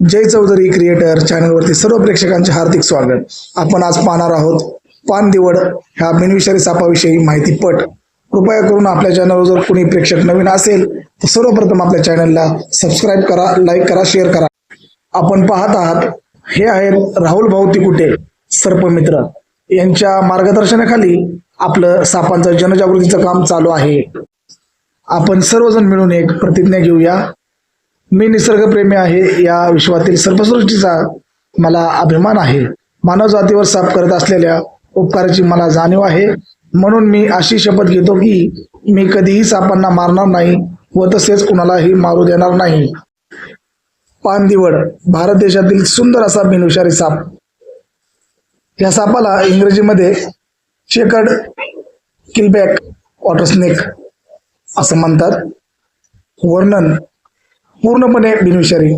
जय Chaudhari creator चॅनलवरती सर्व प्रेक्षकांचे हार्दिक स्वागत. आपण आज पाहणार आहोत पान दिवड. ह्या बिनविषारी सापाविषयी माहिती पट. कृपया करून आपल्या चॅनलवर जर कोणी प्रेक्षक नवीन असेल तर सर्वप्रथम आपल्या चॅनलला सबस्क्राईब करा लाईक करा शेअर करा. आपण पाहत आहात हे आहेत राहुल भाऊ तिकुटे सर्पमित्र. यांच्या मार्गदर्शनाखाली आपलं सापांचं जनजागृतीचं काम चालू आहे. आपण सर्वजण मिळून एक प्रतिज्ञा घेऊया. मी निसर्गप्रेमी आहे या विश्वातील सर्वसृष्टीचा मला अभिमान आहे. मानव जातीवर साप करत असलेल्या उपकाराची मला जाणीव आहे. म्हणून मी अशी शपथ घेतो की मी कधीही सापांना मारणार नाही व तसेच कुणालाही मारू देणार नाही. पानदिवड भारत देशातील सुंदर असा बिनविषारी साप. या सापाला इंग्रजीमध्ये चेकड किलबॅक वॉटर स्नेक असं म्हणतात. वर्णन पूर्णपणे बिनविषारी.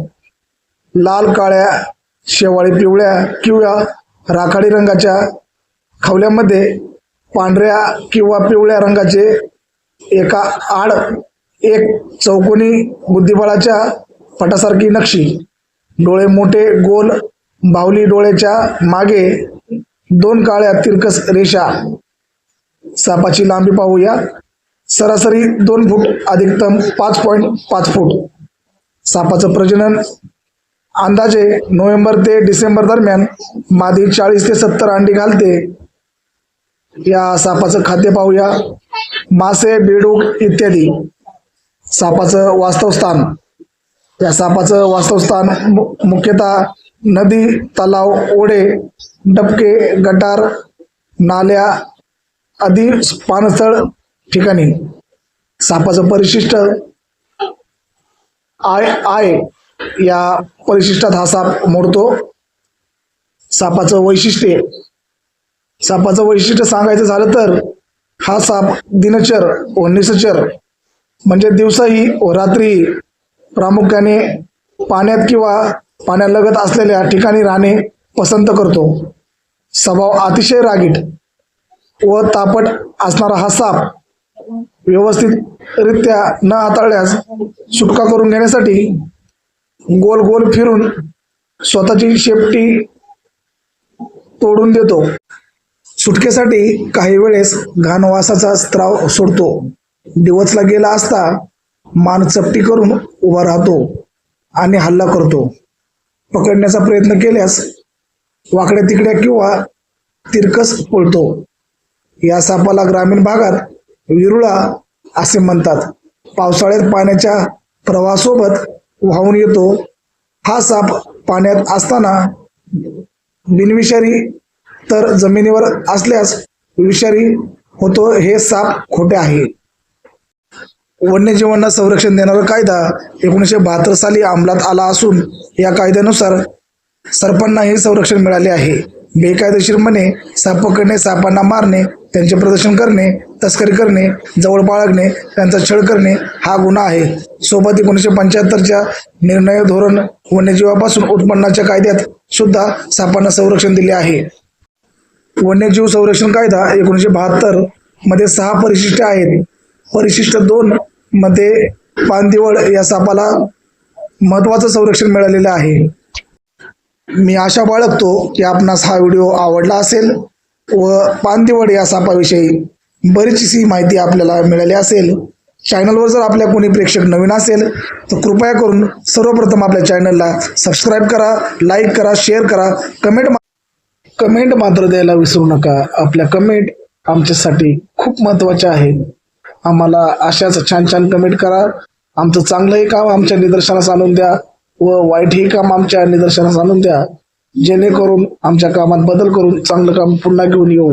लाल काळ्या शेवाळी पिवळ्या किंवा राखाडी रंगाच्या खवल्यामध्ये पांढऱ्या किंवा पिवळ्या रंगाचे एका आड एक चौकोनी बुद्धिबळाच्या पटासारखी नक्षी. डोळे मोठे गोल बाहुली डोळ्याच्या मागे दोन काळ्या तिरकस रेषा. सापाची लांबी पाहूया. सरासरी दोन फूट अधिकतम पाच पॉईंट पाच फूट. सापाचं प्रजनन. अंदाजे नोव्हेंबर ते डिसेंबर दरम्यान मादी चाळीस ते सत्तर अंडी घालते. या सापाचं खाद्य पाहूया. मासे बेडूक इत्यादी. सापाचं वास्तवस्थान या सापाचं वास्तवस्थान मु- मुख्यतः नदी तलाव ओढे डबके गटार नाल्या आदी पानस्थळ ठिकाणी. सापाचं परिशिष्ट आय आय या परिशिष्टात हा साप मोडतो. सापाचं वैशिष्ट्य सापाचं वैशिष्ट्य सांगायचं झालं तर हा साप दिनचर व निसचर म्हणजे दिवसाही व रात्री प्रामुख्याने पाण्यात किंवा पाण्यालगत असलेल्या ठिकाणी राहणे पसंत करतो. स्वभाव अतिशय रागीट व तापट असणारा हा साप व्यवस्थितरित्या न हाताळल्यास सुटका करून घेण्यासाठी गोल गोल फिरून स्वतःची शेपटी तोडून देतो. सुटकेसाठी काही वेळेस घाणवासाचा स्त्राव सोडतो. दिवसला गेला असता मान चपटी करून उभा राहतो आणि हल्ला करतो. पकडण्याचा प्रयत्न केल्यास वाकड्या तिकड्या किंवा तिरकस पळतो. या सापाला ग्रामीण भागात विरुळा असे म्हणतात. पावसाळ्यात पाण्याच्या प्रवाहासोबत वाहून येतो. हा साप पाण्यात असताना बिनविषारी तर जमिनीवर असल्यास विषारी होतो हे साप खोटे आहे. वन्यजीवांना संरक्षण देणारा कायदा एकोणीसशे बहात्तर साली अंमलात आला असून या कायद्यानुसार सर्पांना हे संरक्षण मिळाले आहे. बेकायदेशीरपणे साप पकडणे सापांना मारणे त्यांचे प्रदर्शन करणे तस्करी करणे जवळ बाळगणे त्यांचा छळ करणे हा गुन्हा आहे. सोबत एकोणीसशे पंच्याहत्तरच्या निर्णय धोरण वन्यजीवापासून उत्पन्नाच्या कायद्यात सुद्धा सापांना संरक्षण दिले आहे. वन्यजीव संरक्षण कायदा एकोणीसशे बहात्तरमध्ये सहा परिशिष्ट आहेत. परिशिष्ट दोन मध्ये पानदिवळ या सापाला महत्वाचं संरक्षण मिळालेलं आहे. मी आशा बाळगतो की आपणास हा व्हिडिओ आवडला असेल. व पानदिवड या सापाविषयी बरीचशी माहिती आपल्याला मिळाली असेल. चॅनलवर जर आपल्या कोणी प्रेक्षक नवीन असेल तर कृपया करून सर्वप्रथम आपल्या चॅनलला सबस्क्राईब करा लाईक करा शेअर करा. कमेंट मा कमेंट मात्र द्यायला विसरू नका. आपल्या कमेंट आमच्यासाठी खूप महत्त्वाच्या आहेत. आम्हाला अशाच छान छान कमेंट करा. आमचं चांगलंही काम आमच्या निदर्शनास आणून द्या व वाईटही काम आमच्या निदर्शनास आणून द्या. जेणेकरून आमच्या कामात बदल करून चांगलं काम पुन्हा घेऊन येऊ.